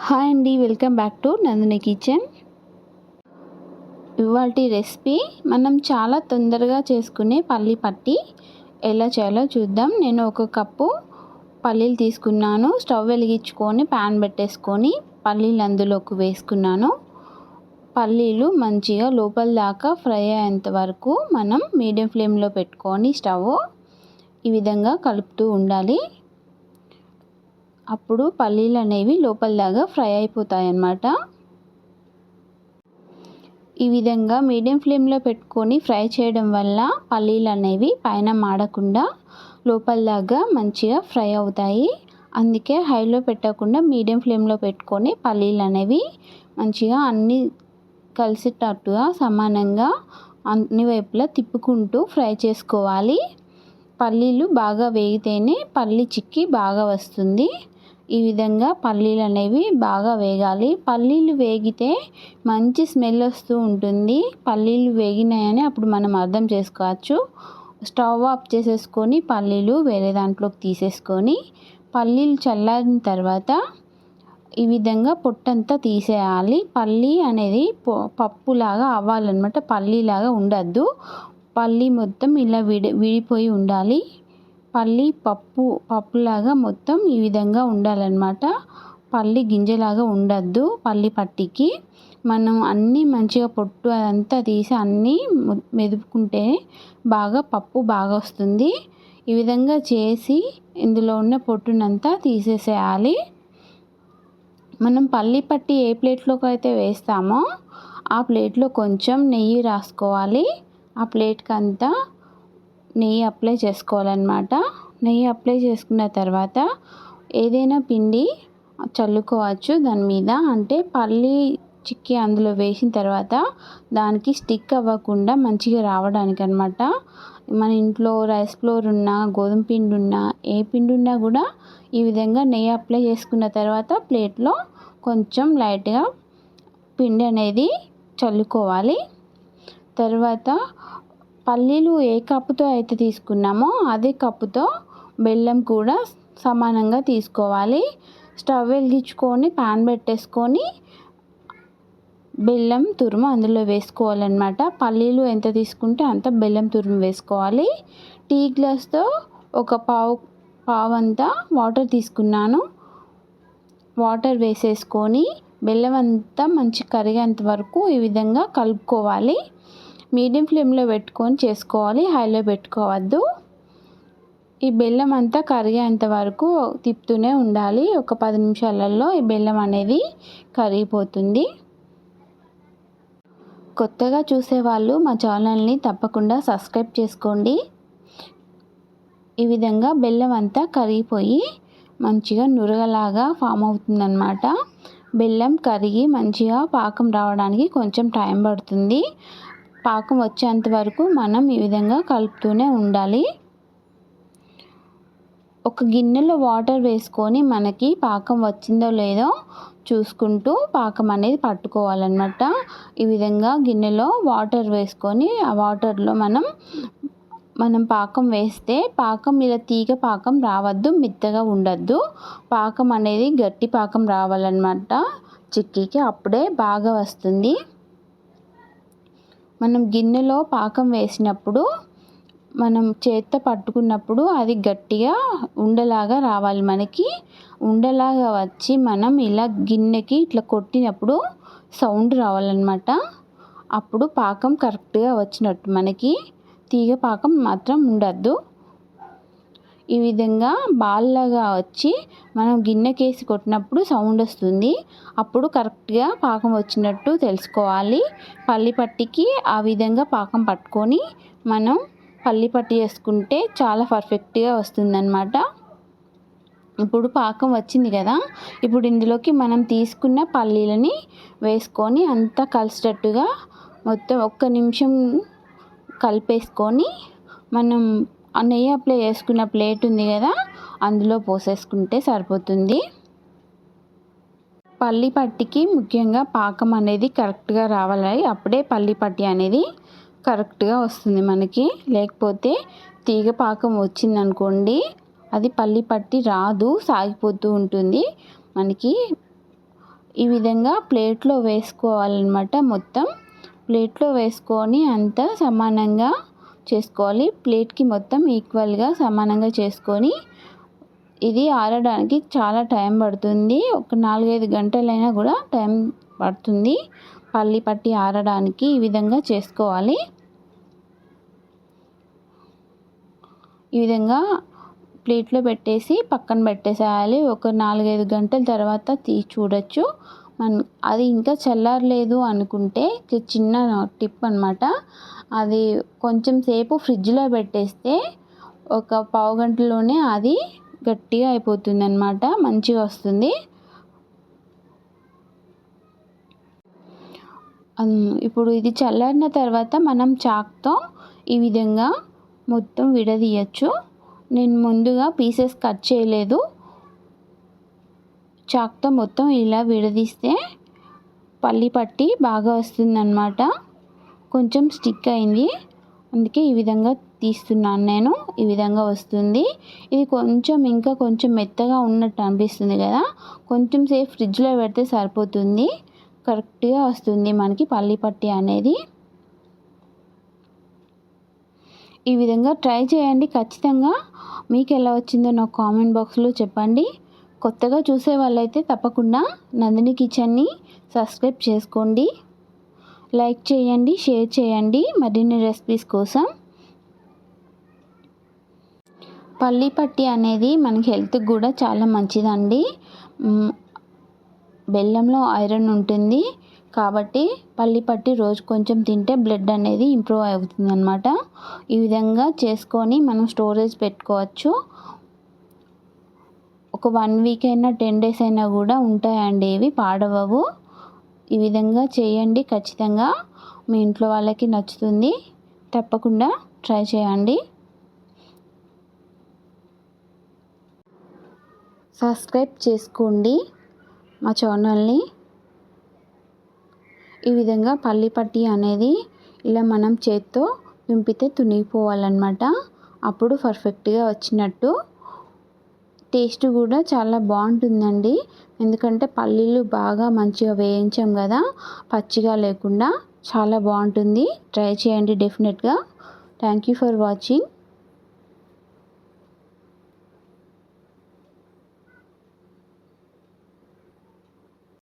Hi అండి welcome back to Nandini kitchen. ఇవాటి recipe మనం చాలా తొందరగా చేసుకునే పల్లి పట్టి ఎలా చేయాలో చూద్దాం. నేను ఒక కప్పు పల్లీలు తీసుకున్నాను. స్టవ్ వెలిగించుకొని ప్యాన్ పెట్టేసుకొని పల్లీలు అందులోకి వేసుకున్నాను. పల్లీలు మంచిగా లోపల దాకా ఫ్రై అయ్యేంత వరకు మనం మీడియం ఫ్లేమ్లో పెట్టుకొని స్టవ్ ఈ విధంగా కలుపుతూ ఉండాలి. అప్పుడు పల్లీలు అనేవి లోపల దాకా ఫ్రై అయిపోతాయి అన్నమాట ఈ విధంగా మీడియం ఫ్లేమ్లో పెట్టుకొని ఫ్రై చేయడం వల్ల పల్లీలు అనేవి పైన మాడకుండా లోపల దాకా మంచిగా ఫ్రై అవుతాయి. అందుకే హైలో పెట్టకుండా మీడియం ఫ్లేమ్లో పెట్టుకొని పల్లీలు అనేవి మంచిగా అన్ని కలిసేటట్టుగా సమానంగా అన్ని వైపులా తిప్పుకుంటూ ఫ్రై చేసుకోవాలి. పల్లీలు బాగా వేగితేనే పల్లి చిక్కి బాగా వస్తుంది. ఈ విధంగా పల్లీలు అనేవి బాగా వేగాలి. పల్లీలు వేగితే మంచి స్మెల్ వస్తూ ఉంటుంది. పల్లీలు వేగినాయని అప్పుడు మనం అర్థం చేసుకోవచ్చు. స్టవ్ ఆఫ్ చేసేసుకొని పల్లీలు వేరే దాంట్లోకి తీసేసుకొని పల్లీలు చల్లారిన తర్వాత ఈ విధంగా పొట్టంతా తీసేయాలి. పల్లి అనేది పప్పులాగా అవ్వాలన్నమాట. పల్లీలాగా ఉండద్దు. పల్లి మొత్తం ఇలా విడి విడిపోయి ఉండాలి. పల్లి పప్పు పప్పులాగా మొత్తం ఈ విధంగా ఉండాలన్నమాట. పల్లి గింజలాగా ఉండద్దు పల్లి పట్టికి. మనం అన్నీ మంచిగా పొట్టు అదంతా తీసి అన్నీ మెదుపుకుంటే బాగా పప్పు బాగా వస్తుంది. ఈ విధంగా చేసి ఇందులో ఉన్న పొట్టునంతా తీసేసేయాలి. మనం పల్లి పట్టి ఏ ప్లేట్లోకి అయితే వేస్తామో ఆ ప్లేట్లో కొంచెం నెయ్యి రాసుకోవాలి. ఆ ప్లేట్కి అంతా నెయ్యి అప్లై చేసుకోవాలన్నమాట. నెయ్యి అప్లై చేసుకున్న తర్వాత ఏదైనా పిండి చల్లుకోవచ్చు దాని మీద. అంటే పల్లి చిక్కి అందులో వేసిన తర్వాత దానికి స్టిక్ అవ్వకుండా మంచిగా రావడానికి అనమాట మన ఇంట్లో రైస్ ఫ్లోర్ ఉన్నా గోధుమ పిండి ఉన్నా ఏ పిండి ఉన్నా కూడా ఈ విధంగా నెయ్యి అప్లై చేసుకున్న తర్వాత ప్లేట్లో కొంచెం లైట్గా పిండి అనేది చల్లుకోవాలి. తర్వాత పల్లీలు ఏ కప్పుతో అయితే తీసుకున్నామో అదే కప్పుతో బెల్లం కూడా సమానంగా తీసుకోవాలి. స్టవ్ వెలిగించుకొని పాన్ పెట్టేసుకొని బెల్లం తురుము అందులో వేసుకోవాలన్నమాట. పల్లీలు ఎంత తీసుకుంటే అంత బెల్లం తురుము వేసుకోవాలి. టీ గ్లాస్తో ఒక పావు పావు అంతా వాటర్ తీసుకున్నాను. వాటర్ వేసేసుకొని బెల్లం అంతా మంచి కరిగేంత వరకు ఈ విధంగా కలుపుకోవాలి. మీడియం ఫ్లేమ్లో పెట్టుకొని చేసుకోవాలి హైలో పెట్టుకోవద్దు. ఈ బెల్లం అంతా కరిగేంత వరకు తిప్పుతూనే ఉండాలి. ఒక పది నిమిషాలలో ఈ బెల్లం అనేది కరిగిపోతుంది. కొత్తగా చూసేవాళ్ళు మా ఛానల్ని తప్పకుండా సబ్స్క్రైబ్ చేసుకోండి. ఈ విధంగా బెల్లం అంతా కరిగిపోయి మంచిగా నురగలాగా ఫామ్ అవుతుందన్నమాట. బెల్లం కరిగి మంచిగా పాకం రావడానికి కొంచెం టైం పడుతుంది. పాకం వచ్చేంత వరకు మనం ఈ విధంగా కలుపుతూనే ఉండాలి. ఒక గిన్నెలో వాటర్ వేసుకొని మనకి పాకం వచ్చిందో లేదో చూసుకుంటూ పాకం అనేది పట్టుకోవాలన్నమాట. ఈ విధంగా గిన్నెలో వాటర్ వేసుకొని ఆ వాటర్లో మనం మనం పాకం వేస్తే పాకం ఇలా తీగ పాకం రావద్దు మెత్తగా ఉండద్దు. పాకం అనేది గట్టి పాకం రావాలన్నమాట. చిక్కీకి అప్పుడే బాగా వస్తుంది. మనం గిన్నెలో పాకం వేసినప్పుడు మనం చేత్తో పట్టుకున్నప్పుడు అది గట్టిగా ఉండలాగా రావాలి. మనకి ఉండలాగా వచ్చి మనం ఇలా గిన్నెకి ఇట్లా కొట్టినప్పుడు సౌండ్ రావాలన్నమాట. అప్పుడు పాకం కరెక్ట్గా వచ్చినట్టు. మనకి తీగ పాకం మాత్రం ఉండద్దు. ఈ విధంగా బాల్లాగా వచ్చి మనం గిన్నెకేసి కొట్టినప్పుడు సౌండ్ వస్తుంది. అప్పుడు కరెక్ట్గా పాకం వచ్చినట్టు తెలుసుకోవాలి. పల్లి పట్టికి ఆ విధంగా పాకం పట్టుకొని మనం పల్లి పట్టి చేసుకుంటే చాలా పర్ఫెక్ట్గా వస్తుందన్నమాట. ఇప్పుడు పాకం వచ్చింది కదా! ఇప్పుడు ఇందులోకి మనం తీసుకున్న పల్లీలని వేసుకొని అంతా కలిసేటట్టుగా మొత్తం ఒక్క నిమిషం కలిపేసుకొని మనం ఆ నెయ్యి అప్లై చేసుకున్న ప్లేట్ ఉంది కదా అందులో పోసేసుకుంటే సరిపోతుంది. పల్లి పట్టికి ముఖ్యంగా పాకం అనేది కరెక్ట్గా రావాలి. అప్పుడే పల్లి పట్టి అనేది కరెక్ట్గా వస్తుంది మనకి. లేకపోతే తీగ పాకం వచ్చిందనుకోండి అది పల్లి పట్టి రాదు సాగిపోతూ ఉంటుంది. మనకి ఈ విధంగా ప్లేట్లో వేసుకోవాలన్నమాట మొత్తం. ప్లేట్లో వేసుకొని అంతా సమానంగా చేసుకోవాలి. ప్లేట్కి మొత్తం ఈక్వల్గా సమానంగా చేసుకొని ఇది ఆరడానికి చాలా టైం పడుతుంది. ఒక నాలుగైదు గంటలైనా కూడా టైం పడుతుంది. పల్లి పట్టి ఆరడానికి ఈ విధంగా చేసుకోవాలి. ఈ విధంగా ప్లేట్లో పెట్టేసి పక్కన పెట్టేసేయాలి. ఒక నాలుగైదు గంటల తర్వాత తీసి చూడొచ్చు. అది ఇంకా చల్లారలేదు అనుకుంటే చిన్న టిప్ అనమాట అది కొంచెం సేపు ఫ్రిడ్జ్లో పెట్టేస్తే ఒక పావు గంటలోనే అది గట్టిగా అయిపోతుంది అనమాట మంచిగా వస్తుంది. ఇప్పుడు ఇది చల్లారిన తర్వాత మనం చాక్తో ఈ విధంగా మొత్తం విడదీయచ్చు. నేను ముందుగా పీసెస్ కట్ చేయలేదు. చాక్తో మొత్తం ఇలా విడదీస్తే పల్లి పట్టి బాగా వస్తుందన్నమాట. కొంచెం స్టిక్ అయింది. అందుకే ఈ విధంగా తీస్తున్నాను నేను. ఈ విధంగా వస్తుంది. ఇది కొంచెం ఇంకా కొంచెం మెత్తగా ఉన్నట్టు అనిపిస్తుంది కదా. కొంచెం సేపు ఫ్రిడ్జ్లో పెడితే సరిపోతుంది. కరెక్ట్గా వస్తుంది మనకి పల్లి పట్టి అనేది. ఈ విధంగా ట్రై చేయండి. ఖచ్చితంగా మీకు ఎలా వచ్చిందో నాకు కామెంట్ బాక్స్లో చెప్పండి. కొత్తగా చూసే వాళ్ళైతే తప్పకుండా నందిని కిచెన్ని సబ్స్క్రైబ్ చేసుకోండి. లైక్ చేయండి షేర్ చేయండి. మరిన్ని రెసిపీస్ కోసం పల్లి పట్టి అనేది మనకి హెల్త్కి కూడా చాలా మంచిదండి. బెల్లంలో ఐరన్ ఉంటుంది. కాబట్టి పల్లి పట్టి రోజు కొంచెం తింటే బ్లడ్ అనేది ఇంప్రూవ్ అవుతుంది అనమాట ఈ విధంగా చేసుకొని మనం స్టోరేజ్ పెట్టుకోవచ్చు. ఒక వన్ వీక్ అయినా టెన్ డేస్ అయినా కూడా ఉంటాయండి. ఇవి పాడవవు. ఈ విధంగా చేయండి. ఖచ్చితంగా మీ ఇంట్లో వాళ్ళకి నచ్చుతుంది. తప్పకుండా ట్రై చేయండి. సబ్స్క్రైబ్ చేసుకోండి మా ఛానల్ని. ఈ విధంగా పల్లి పట్టి అనేది ఇలా మనం చేత్తో నింపితే తునిగిపోవాలన్నమాట. అప్పుడు పర్ఫెక్ట్గా వచ్చినట్టు టేస్ట్ కూడా చాలా బాగుంటుందండి. ఎందుకంటే పల్లీలు బాగా మంచిగా వేయించాం కదా పచ్చిగా లేకుండా చాలా బాగుంటుంది. ట్రై చేయండి డెఫినెట్గా. Thank you for watching.